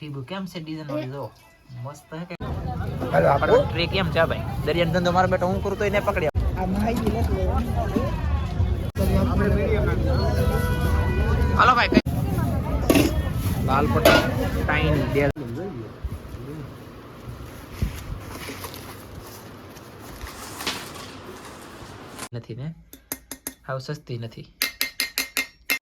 ઠીબુ કેમ છે ડિઝાઇન વાળી જો મસ્ત હે કે? આપણો ટ્રે કેમ છે ભાઈ? દરિયાનો ધંધો મારો બેટા હું કરું તો એને પકડી હાલો ભાઈ કઈ લાલ પટ્ટા ટાઈન ડેલ. નથી ને? હાવ સસ્તી નથી.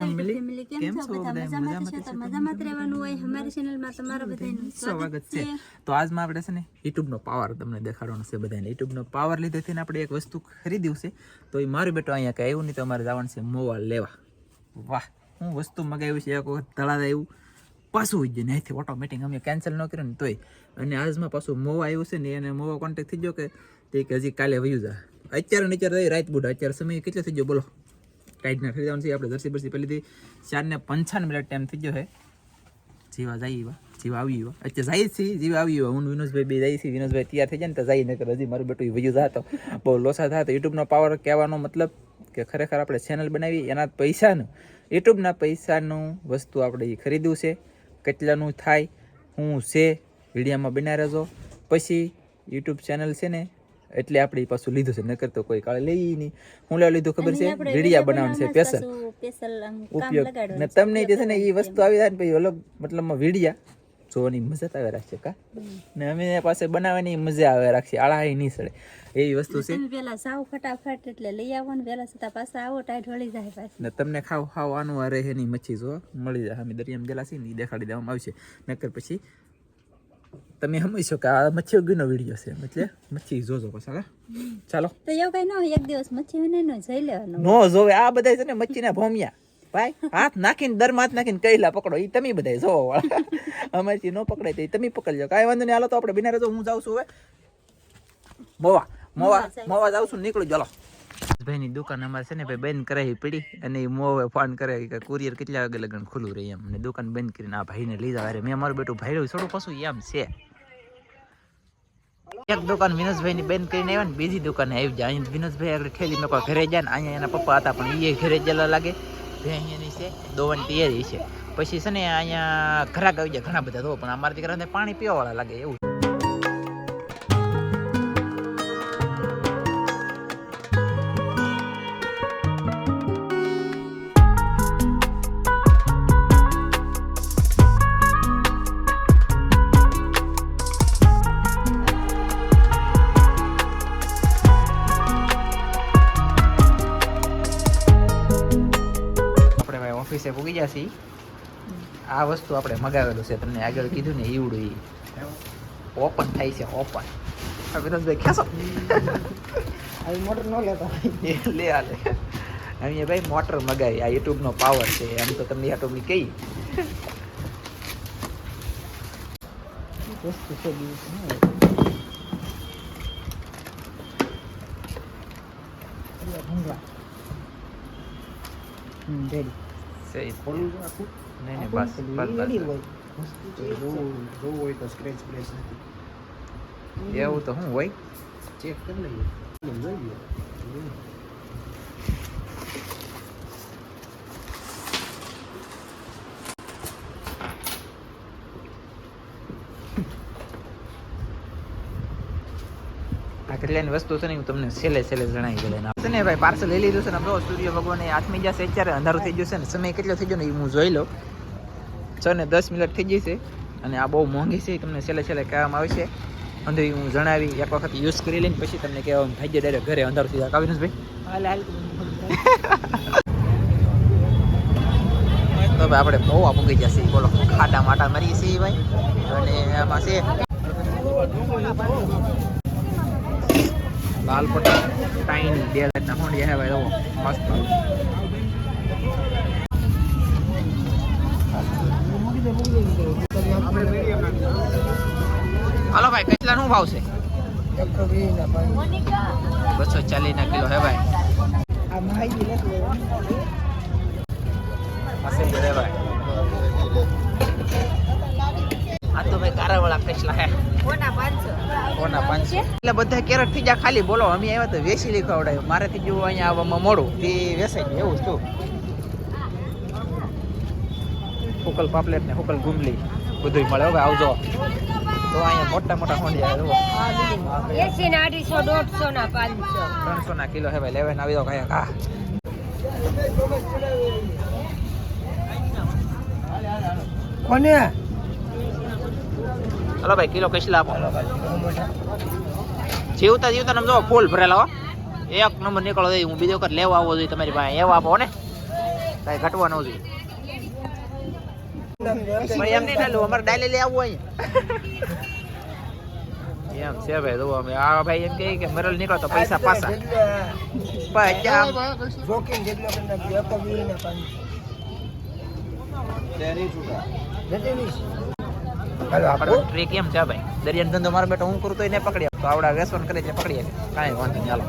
ફેમિલી કેમ છો બધા મજામાં છો તો મજામાં જ રહેવાનું હોય અમારી ચેનલમાં તમારા બધાનું સ્વાગત છે તો આજમાં આપણે છે ને યુટ્યુબનો પાવર તમને દેખાડવાનો છે બધાને યુટ્યુબનો પાવર લીધે ને આપણે એક વસ્તુ ખરીદ્યું છે તો એ મારું બેટો અહીંયા કંઈ આવ્યું નહીં તો અમારે જવાનું છે મોવા લેવા વાહ હું વસ્તુ મગાવ્યું છે એક વખત તળાવ આવ્યું પાછું જ ગયું અહીંથી ઓટોમેટિક અમે કેન્સલ ન કર્યું ને તોય અને આજમાં પાછું મોવા આવ્યું છે ને એને મોવા કોન્ટેક્ટ થઈ ગયો કે તે હજી કાલે વયું જા અત્યારે ને અત્યારે રાત બુઢા અત્યારે સમય કેટલો થઈ ગયો બોલો ટાઈટ ના ખરીદવાનું છે આપણે જર્સી બરસી પહેલી ચારને પંચાવન મિનિટ ટાઈમ થઈ ગયો છે. જીવા જાય એવા. જીવા આવી એવા. અત્યારે જાય છે, જીવા આવી એવા. હું વિનોદભાઈ બે જાય છે. વિનોદભાઈ તૈયાર થઈ જાય ને તો જાય, નકર હજી મારું બેટું વયું જાતો બહુ લોસા થતો યુટ્યુબનો પાવર કહેવાનો મતલબ કે ખરેખર આપણે ચેનલ બનાવી એના પૈસાનું. યુટ્યુબના પૈસાનું વસ્તુ આપણે એ ખરીદ્યું છે. કેટલાનું થાય, હું છે, વિડીયામાં બનાવી રહેજો. પછી યુટ્યુબ ચેનલ છે ને એટલે આપણે પાછું લીધું છે. નકર તો કોઈ કાળે લઈ નહીં. હું લેવા લીધું ખબર છે? વિડીયા બનાવવાનું છે સ્પેશિયલ ઉપયોગ. ને તમને જે છે ને એ વસ્તુ આવી જાય ને પછી અલગ મતલબમાં વીડિયા જોવાની મજા આવે રાખશે કા? ને અમે પાસે બનાવવાની મજા આવે રાખશે. આળા નહીં સડે. એવી વસ્તુ છે. પેલા સાવ ફટાફટ એટલે લઈ આવો ને પેલા છતાં પાછા આવો ટાઈટ વળી જાય પાછી. ને તમને ખાવ ખાવ આનું આ રહે ની મચ્છી જો. મળી જાય. અમે દરિયામાં ગયેલા છીએ ને દેખાડી દેવામાં આવશે. નકર પછી તમે સમજશો કે આ મચ્છી ઉગીનો વીડિયો છે. એટલે મચ્છી જોજો પછી ચાલો. તો એવું કઈ ન હોય એક દિવસ મચ્છી વિને નો જઈ લેવાનો. નો જોવે આ બધા છે ને મચ્છીના ભોમિયા. ભાઈ હાથ નાખીને દર હાથ નાખીને કઈલા પકડો એ તમે બધા જોવો વાળા અમારથી ન પકડાય તો એ તમે પકડજો. કાંઈ વાંધો નહીં હાલો તો આપણે બિનારે રહેજો હું જાઉં છું હવે. મોવા મોવા મોવા જાઉં છું નીકળું ચાલો. ભાઈની દુકાન અમારે છે ને ભાઈ બંધ કરાવી પડી અને એ મોવે ફોન કરે કે કુરિયર કેટલા વાગે લગન ખુલ્લું રહે એમ. ને દુકાન બંધ કરીને આ ભાઈને જાવ. અરે મેં મારું બેટું ભાઈ થોડું પાછું એમ છે. એક દુકાન વિનોદભાઈ ની બંધ કરીને આવ્યા ને બીજી દુકાને આવી જાય અહીં વિનોદભાઈ આગળ ઠેલી મેં ઘરે જાય ને અહીંયા એના પપ્પા હતા પણ એ ઘરે જેલા લાગે. બે અહીંયાની છે, દોવાની તૈયારી છે. પછી છે ને અહીંયા ઘરાક આવી જાય ઘણા બધા તો, પણ અમારા દીકરાને પાણી પીવા વાળા લાગે એવું. ઓફિસે પૂગી છીએ. આ વસ્તુ આપણે મગાવેલું છે તમને આગળ કીધું ને ઈવડું એ ઓપન થાય છે ઓપન વિનોદભાઈ ખેસો આવી મોટર ન લેતા લે આ લે અહીંયા ભાઈ મોટર મગાવી આ યુટ્યુબનો પાવર છે એમ તો તમને યુટ્યુબની કહી વસ્તુ છે ભૂંગળા. હમ, ready. છે એ ખોલું છે આખું? નહીં નહીં બસ બસ જોવું હોય. તો સ્ક્રેચ પ્રેસ નથી. એવું તો શું હોય? ચેક કરી લઈએ. એમ આ વસ્તુ છે ને હું તમને છેલ્લે છેલ્લે જણાવી દઉં. છે ને ભાઈ પાર્સલ લઈ લીધું છે ને જો સૂર્ય ભગવાન. આઠમી જશે અત્યારે, અંધારું થઈ ગયું છે ને. સમય કેટલો થઈ ગયો ને એ હું જોઈ લઉં. છ ને દસ મિનિટ થઈ છે અને આ બહુ મોંઘી છે તમને છેલ્લે છેલ્લે કહેવામાં આવે છે હું જણાવી, એક વખત યુઝ કરી લઈને પછી તમને કહેવાનું. થઈ જાય ડાયરેક્ટ ઘરે અંધારું થઈ જાય. કાવિનસ ભાઈ તો ભાઈ આપણે બહુ પૂગી જશે બોલો, ખાટા માટા મારીએ છીએ ભાઈ. અને આમાં છે લાલ પટ્ટા ટાઈની બે જાતના હોંડિયા હે ભાઈ જુઓ મસ્ત હાલો ભાઈ કેટલા નું ભાવ છે બસો ચાલીસ ના કિલો હે ભાઈ. રે ભાઈ. તો ફેસલા હે કોના પાંચસો એટલે બધા કેરેટ થઈ જાય ખાલી બોલો અમે આવ્યા તો વેસી લઈ ખવડાવ્યું મારેથી જો અહીંયા આવવામાં મોડું તે વેસાઈ ગયું એવું શું છું હુકલ પાપલેટ ને હુકલ ગુમલી બધું મળે. હવે આવજો. તો અહીંયા મોટા મોટા હોંડિયા જુઓ એસી ના અઢીસો દોઢસો ના પાંચસો. ત્રણસો ના કિલો હે ભાઈ. લેવાને આવી દો કઈ. હા. કોને? હલો ભાઈ કિલો કઈસલા આપો. જીવતા જીવતા તમે જો ફૂલ ભરેલા હો. એક નંબર નીકળો જોઈએ હું બીજો વખત લેવા આવવો જોઈએ તમારી પાસે. એવા આપો ને. કાંઈ ઘટવા ન જોઈએ. એમ નહીં ચાલુ અમારે ડાયલે લઈ આવવું અહીંયા. એમ છે ભાઈ જો અમે. આ ભાઈ એમ કહે કે મરલ નીકળો તો પૈસા પાછા. ભાઈ જોખીમ જેટલો કરી નાખ્યો એક વીસ ને પાંચ નથી વીસ હાલો આપણો આપણો ટ્રેક એમ છે ભાઈ? દરિયાનો ધંધો મારો બેટો હું કરું તો એને પકડી આપતો આવડા વેસવાન કરે છે પકડી આપે કાંઈ વાંધો નહીં હાલો.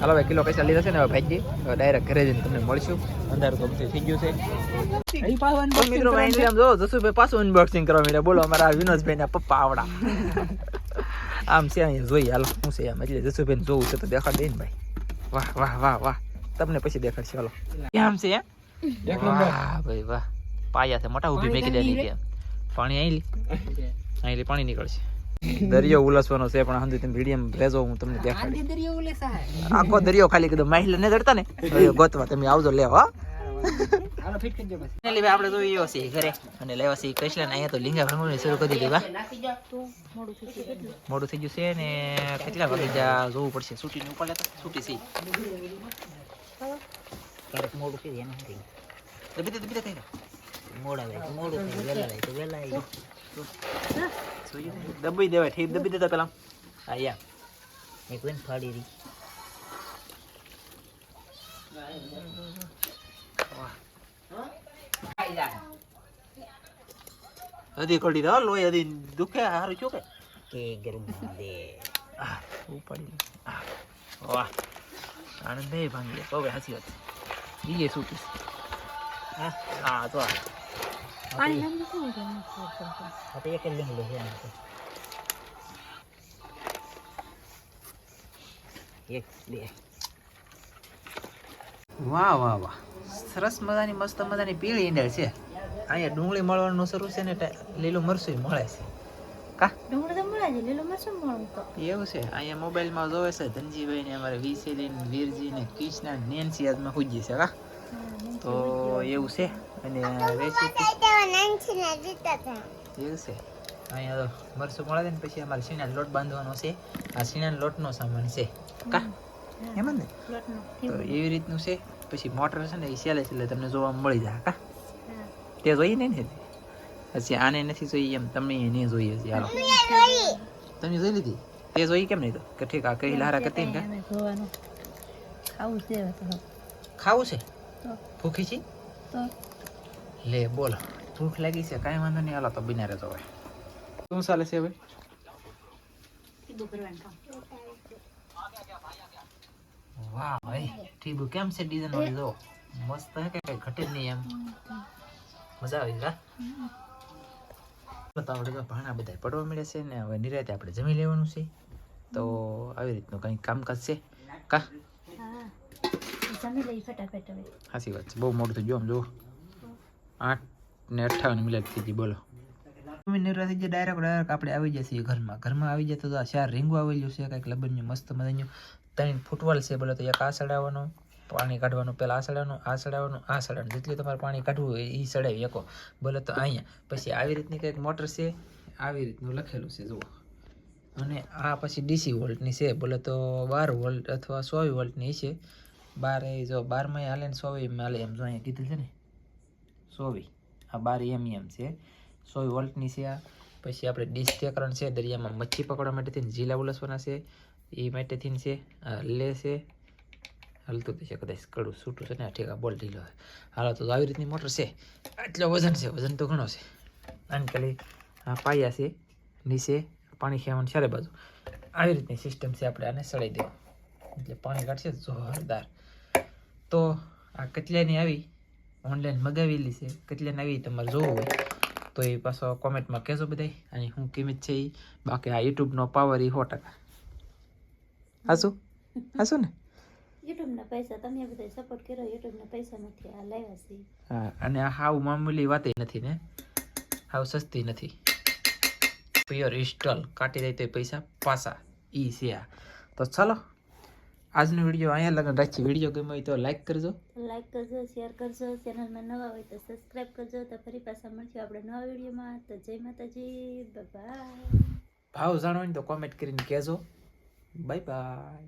હાલો ભાઈ કિલો પૈસા લીધા છે ને ભાઈજી ડાયરેક્ટ ઘરે જઈને તમને મળશું. અંધારું ગમતું થઈ ગયું છે. મિત્રો આમ જો જસુભાઈ પાછું અનબોક્સિંગ કરવા માંડ્યા. બોલો અમારા વિનોદભાઈ ના પપ્પા આવડા. આમ છે અહીંયા જોઈએ હાલો શું છે આમ. એટલે જસુભાઈ જોવું છે તો દેખાડ દે ને ભાઈ. વાહ વાહ વાહ વાહ. તમને પછી દેખાડશે હાલો. કેમ છે? એમ એક વાહ ભાઈ વાહ. પાયા છે મોટા ઊભી મેકી દેની ત્યાં પાણી અહીં અહીં પાણી નીકળશે. દરિયો ઉલસવાનો છે પણ હંધી તમે વીડિયો ભેજો હું તમને દેખાડી. આખો દરિયો ખાલી કીધું માહિલ ને ચડતા ને? ગોતવા તમે આવજો હો. ભાઈ આપણે જોઈએ છે ઘરે. અને લેવા છે કૃષ્ણ અહીંયા તો લીંગા ભરવાનું શરૂ કરી દીધી મોડું થઈ ગયું. છે ને કેટલા વાગે જોવું પડશે? છૂટી ને ઉપર લેતા છૂટી મોડું એનું કઈ મોડા લાગે મોડું થઈ વેલા લાગે વેલા આવી દબી દેવાય ઠીક દબી દેતા પેલા. હા યા. એક વેન ફાડી રહી હદી કડી દો લોહી હદી દુખે હારું શું કે? કે ગરમ દે. આ ઉપાડી આ, વાહ. આનંદ નહીં ભાંગી ભાઈ હાચી વાત. એ શું હા. હા તો આ. પાણી નાખી દો ને. આ તો એક આમ તો. એક બે વાહ વાહ વાહ સરસ મજાની મસ્ત મજાની પીળી ઈંડળ છે. અહીંયા ડુંગળી મળવાનું શરૂ છે ને લીલું મરચું મળે છે. કા? ડુંગળી તો મળે છે લીલું મરચું મળું તો. એવું છે? અહીંયા મોબાઈલમાં જોવે છે ધનજીભાઈ ને અમારે વિસેલીન વીરજી ને કિશના ને નેન્સી આજમાં હુજી છે કા? તો એવું છે. અને રેસીપી એવું છે? અહીંયા તો મરચું મળે ને પછી અમારે સીણા લોટ બાંધવાનો છે. આ સીણા લોટનો સામાન છે. કા? એમ ને? તો એવી. રીતનું છે. પછી મોટર છે ને એ સેલે છે એટલે તમને જોવા મળી જાય કા? તે જોઈએ ને ને પછી આને નથી જોઈએ એમ તમે નહીં જોઈએ છે હાલો. તમે જોઈ લીધી? તે જોઈ કેમ નહીં તો? કે ઠીક આ કઈ લારા કરતી ને ખાવું છે ખાવું છે? ભૂખી છે? તો. લે બોલ. ભૂખ લાગી છે કાંઈ વાંધો નહીં હાલો તો બિના રહેતો હવે શું ચાલે છે હવે કામ વાહ ભાઈ ટીબુ કેમ છે ડિઝાઇન વાળી? જો મસ્ત હે કે કઈ ઘટે નહીં એમ. મજા આવી કા તો આપણે તો ભાણા બધા પડવા મળે છે ને હવે નિરાતે આપણે જમી લેવાનું છે. તો આવી રીતનું કંઈક કામકાજ છે. કા? હા. જમી લઈ ફટાફટ હવે. સાચી વાત છે. બહુ મોડું થઈ ગયું આમ જુઓ. આઠ ને અઠ્ઠાવન મિનિટ થઈ બોલો. અમે નિરાતે જે ડાયરેક્ટ ડાયરેક્ટ આપણે આવી જઈએ ઘરમાં. ઘરમાં આવી જાય તો આ ચાર રીંગું આવેલું છે, કંઈક લબનનું મસ્ત મજાનું. ત્રણ ફૂટવાલ છે, બોલો તો એક આ સડાવવાનું પાણી કાઢવાનું પહેલાં આ સડાવવાનું આ સડાવવાનું આ સડાવવાનું જેટલું તમારે પાણી કાઢવું હોય એ સડાવી શકો. બોલો તો અહીંયા. પછી આવી રીતની કંઈક મોટર છે, આવી રીતનું લખેલું છે, જુઓ. અને આ પછી ડીસી વોલ્ટની છે, બોલે તો બાર વોલ્ટ અથવા સો વોલ્ટની છે. બાર એ જો બારમાં હાલે ને ચોવીસ હાલે એમ જો અહીંયા કીધું છે ને. ચોવીસ. આ બાર એમ એમ છે. સોવી વોલ્ટની છે આ. પછી આપણે ડીશ ચેકરણ છે, દરિયામાં મચ્છી પકડવા માટે થઈને જીલા ઉલસવાના છે. એ માટે થઈને છે લે છે. હલતું છે કદાચ કડું છૂટું છે ને ઠીક બોલ ઢીલો છે. હાલો, તો આવી રીતની મોટર છે. આટલો વજન છે, વજન તો ઘણો છે. અને આ પાયા છે, નીચે પાણી ખેવાનું ચારે બાજુ. આવી રીતની સિસ્ટમ છે આપણે આને સળી દેવું. એટલે પાણી કાઢશે, જોરદાર. તો આ કચલાની આવી ઓનલાઈન મગાવેલી છે. કેટલી આવી તમારે જોવું હોય તો એ પાછો કોમેન્ટમાં કહેજો બધાય. અને શું કિંમત છે એ બાકી આ યુટ્યુબનો પાવર એ સો ટકા. હાશું હાશું ને? યુટ્યુબના પૈસા તમે બધા સપોર્ટ કર્યો યુટ્યુબના પૈસા નથી આ લાવ્યા છે. હા અને આ હાવ મામૂલી વાત નથી ને. હાવ સસ્તી નથી. પ્યોર ઇન્સ્ટોલ કાઢી દે તો પૈસા પાછા ઈ છે આ. તો ચાલો આજનો વીડિયો અહીંયા લગન રાખી વીડિયો ગમ્યો હોય તો લાઈક કરજો. લાઈક કરજો શેર કરજો. ચેનલમાં નવા હોય તો સબસ્ક્રાઈબ કરજો. તો ફરી પાછા મળશું આપણે નવા વિડીયોમાં. તો જય માતાજી. બાય ભાવ જાણો હોય ને તો કોમેન્ટ કરીને કહેજો. Bye bye